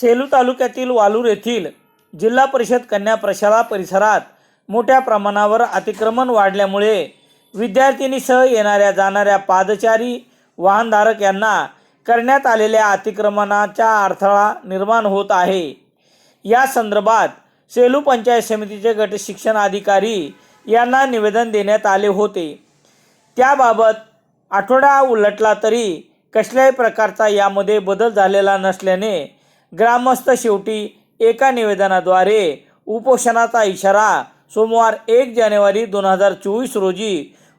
सेलू तालुक्यातील वालूर येथील जिल्हा परिषद कन्या प्रशाला परिसरात मोठ्या प्रमाणावर अतिक्रमण वाढल्यामुळे विद्यार्थिनीसह येणाऱ्या जाणाऱ्या पादचारी वाहनधारक यांना करण्यात आलेल्या अतिक्रमणाचा अडथळा निर्माण होत आहे. या संदर्भात सेलू पंचायत समितीचे गट शिक्षण अधिकारी यांना निवेदन देण्यात आले होते. त्याबाबत आठवडा उलटला तरी कसल्याही प्रकारचा यामध्ये बदल झालेला नसल्याने ग्रामस्थ शेवटी एका निवेदनाद्वारे उपोषणाचा इशारा सोमवार एक जानेवारी दोन हजार चोवीस रोजी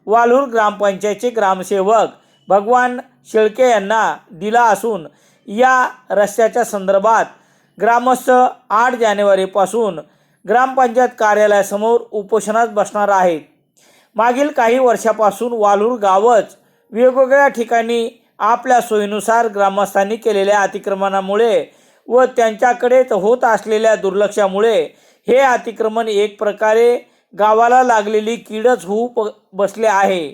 वालूर ग्रामपंचायतचे ग्रामसेवक भगवान शेळके यांना दिला असून या रस्त्याच्या संदर्भात ग्रामस्थ आठ जानेवारीपासून ग्रामपंचायत कार्यालयासमोर उपोषणात बसणार आहेत. मागील काही वर्षापासून वालूर गावच वेगवेगळ्या ठिकाणी आपल्या सोयीनुसार ग्रामस्थांनी केलेल्या अतिक्रमणामुळे व त्यांच्याकडेच होत असलेल्या दुर्लक्षामुळे हे अतिक्रमण एक प्रकारे गावाला लागलेली कीडच होऊ प बसले आहे.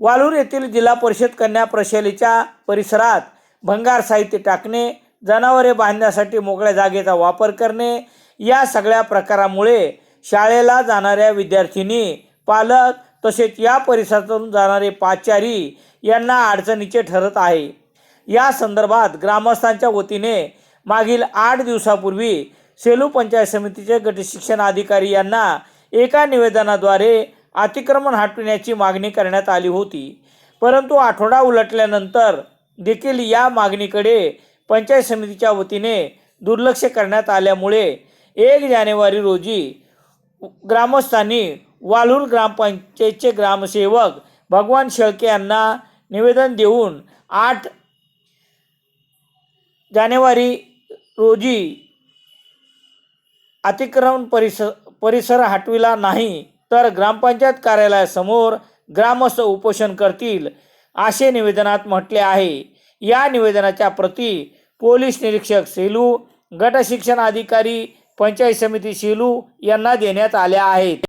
वालूर येथील जिल्हा परिषद कन्या प्रशालेच्या परिसरात भंगार साहित्य टाकणे जनावरे बांधण्यासाठी मोकळ्या जागेचा वापर करणे या सगळ्या प्रकारामुळे शाळेला जाणाऱ्या विद्यार्थिनी पालक तसेच या परिसरातून जाणारे पाचारी यांना अडचणीचे ठरत आहे. या संदर्भात ग्रामस्थांच्या वतीने मागील आठ दिवसापूर्वी सेलू पंचायत समितीचे गटशिक्षण अधिकारी यांना एका निवेदनाद्वारे अतिक्रमण हटविण्याची मागणी करण्यात आली होती. परंतु आठवडा उलटल्यानंतर देखील या मागणीकडे पंचायत समितीच्या वतीने दुर्लक्ष करण्यात आल्यामुळे एक जानेवारी रोजी ग्रामस्थांनी वालूर ग्रामपंचायतचे ग्रामसेवक भगवान शेळके यांना निवेदन देऊन आठ जानेवारी रोजी अतिक्रमण परिसर परिसर हटविला नाही तर ग्रामपंचायत कार्यालयासमोर ग्रामस्थ उपोषण करतील असे निवेदनात म्हटले आहे. या निवेदनाच्या प्रती पोलीस निरीक्षक सेलू गटशिक्षण अधिकारी पंचायत समिती सेलू यांना देण्यात आल्या आहेत.